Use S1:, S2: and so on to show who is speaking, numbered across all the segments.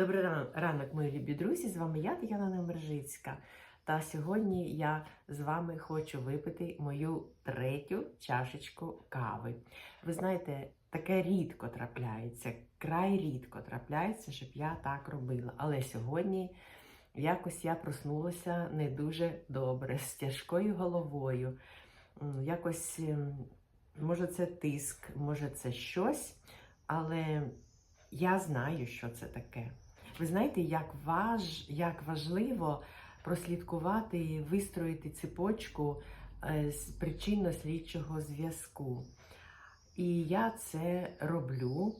S1: Добрий ранок, мої любі друзі! З вами я, Тетяна Немержицька. Та сьогодні я з вами хочу випити мою третю чашечку кави. Ви знаєте, таке рідко трапляється, край рідко трапляється, щоб я так робила. Але сьогодні якось я проснулася не дуже добре, з тяжкою головою. Якось, ем, може, це тиск, може, це щось, але я знаю, що це таке. Ви знаєте, як, важ, як важливо прослідкувати і вистроїти цепочку е, з причинно-слідчого зв'язку. І я це роблю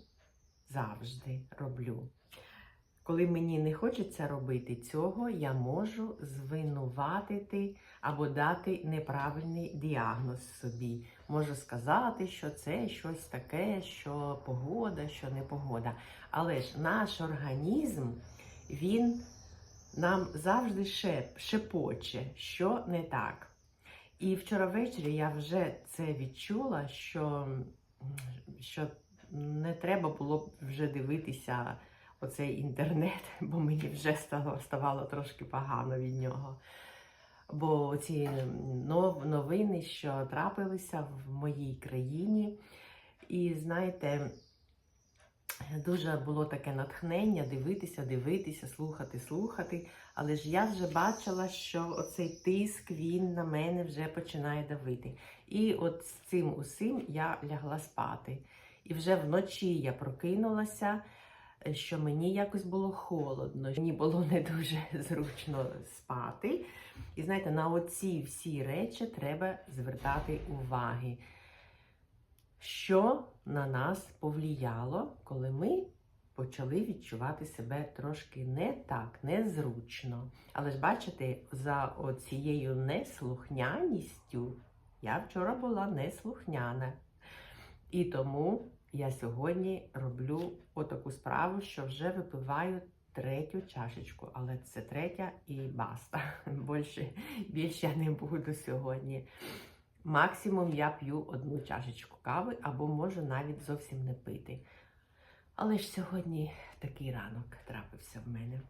S1: завжди роблю. Коли мені не хочеться робити цього, я можу звинуватити або дати неправильний діагноз собі. Можу сказати, що це щось таке, що погода, що не погода. Але ж наш організм, він нам завжди шеп, шепоче, що не так. І вчора ввечері я вже це відчула, що, що не треба було б вже дивитися оцей інтернет, бо мені вже стало, ставало трошки погано від нього. Бо ці новини, що трапилися в моїй країні, і знаєте, дуже було таке натхнення дивитися, дивитися, слухати, слухати. Але ж я вже бачила, що оцей тиск він на мене вже починає давити. І от з цим усім я лягла спати. І вже вночі я прокинулася, що мені якось було холодно, мені було не дуже зручно спати. І знаєте, на оці всі речі треба звертати уваги. Що на нас повлияло, коли ми почали відчувати себе трошки не так, незручно. Але ж бачите, за цією неслухняністю я вчора була неслухняна. І тому я сьогодні роблю отаку справу, що вже випиваю третю чашечку, але це третя і баста. Більше, більше я не буду сьогодні. Максимум я п'ю одну чашечку кави або можу навіть зовсім не пити. Але ж сьогодні такий ранок трапився в мене.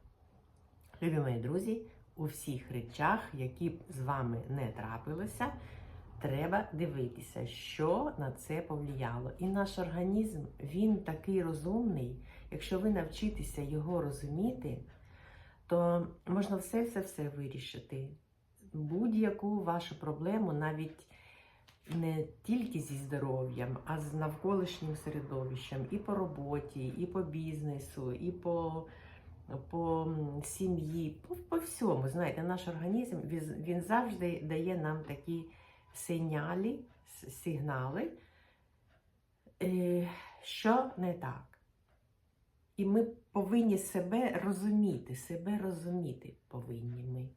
S1: Любі мої друзі, у всіх речах, які б з вами не трапилося, треба дивитися, що на це повлияло. І наш організм, він такий розумний. Якщо ви навчитеся його розуміти, то можна все-все-все вирішити. Будь-яку вашу проблему, навіть не тільки зі здоров'ям, а з навколишнім середовищем, і по роботі, і по бізнесу, і по, по сім'ї, по, по всьому. Знаєте, наш організм він, завжди дає нам такі сигналі, сигнали, е, що не так. І ми повинні себе розуміти, себе розуміти повинні ми.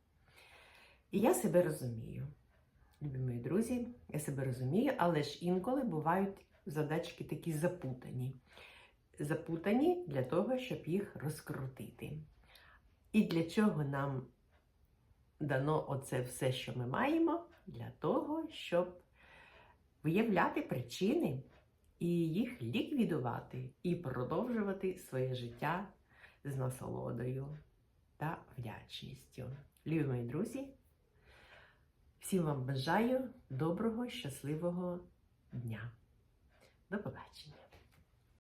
S1: І я себе розумію. Любі мої друзі, я себе розумію, але ж інколи бувають задачки такі запутані. Запутані для того, щоб їх розкрутити. І для чого нам дано оце все, що ми маємо? Для того, щоб виявляти причини і їх ліквідувати, і продовжувати своє життя з насолодою та вдячністю. Любі мої друзі, всім вам бажаю доброго, щасливого дня. До побачення!